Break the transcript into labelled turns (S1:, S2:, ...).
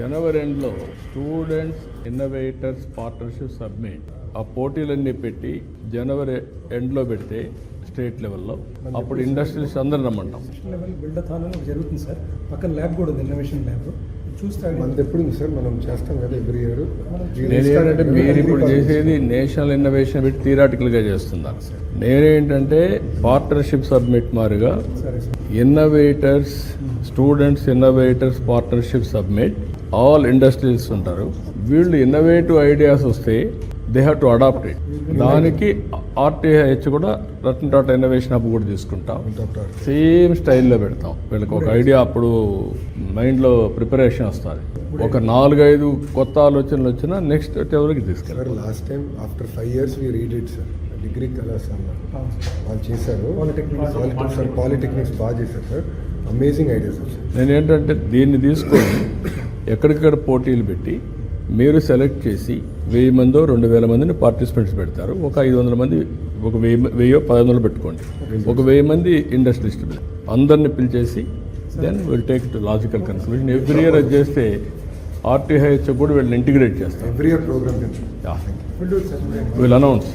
S1: జనవరి ఎండ్లో students innovators partnership submit. ఆ పోటీలన్నీ పెట్టి జనవరి ఎండ్లో పెడితే స్టేట్ లెవెల్లో. అప్పుడు ఇండస్ట్రీస్ అందరం రమ్మంటాం.
S2: జరుగుతుంది సార్. పక్కన ల్యాబ్ కూడా ఉంది ఇన్నోవేషన్ ల్యాబ్
S3: మనది ఎప్పుడు సార్ మనం చేస్తాం కదా ఎవ్రీ ఇయర్.
S1: నేనేంటంటే మీరు ఇప్పుడు చేసేది నేషనల్ ఇన్నోవేషన్ పెట్టి థియరాటికల్గా చేస్తున్నారు. నేనేంటంటే పార్ట్నర్షిప్ సబ్మిట్ మారుగా innovators students innovators partnership submit. All industries ఉంటారు. వీళ్ళు ఇన్నోవేటివ్ ఐడియాస్ వస్తే they have to adapt it దానికి ఆర్టీహెచ్ కూడా రతన్ టాటా ఇన్నోవేషన్ హబ్ కూడా తీసుకుంటాం. సేమ్ స్టైల్లో పెడతాం. వీళ్ళకి ఒక ఐడియా అప్పుడు మైండ్లో ప్రిపరేషన్ వస్తుంది. ఒక నాలుగైదు కొత్త ఆలోచనలు వచ్చినా నెక్స్ట్ లెవెల్కి తీసుకెళ్ళాలి
S3: sir last time after five years we read it sir degree కళాశాల వాళ్ళు చేశారు.
S2: Polytechnics,
S3: సార్ పాలిటెక్నిక్స్ బాగా చేశారు సార్ అమేజింగ్ ఐడియాస్ సార్
S1: నేను ఏంటంటే దీన్ని తీసుకొని ఎక్కడికక్కడ పోటీలు పెట్టి మీరు సెలెక్ట్ చేసి వెయ్యి మందో రెండు వేల మందిని పార్టిసిపెంట్స్ పెడతారు. ఒక ఐదు వందల మంది ఒక వెయ్యి వెయ్యో పది వందలు పెట్టుకోండి. ఒక వెయ్యి మంది ఇండస్ట్రియలిస్ట్ అందరిని పిలిచేసి then will take to logical conclusion every year అది చేస్తే ఆర్టీహెచ్ కూడా వీళ్ళని ఇంటిగ్రేట్ చేస్తారు.
S3: Every year program
S2: will
S1: announce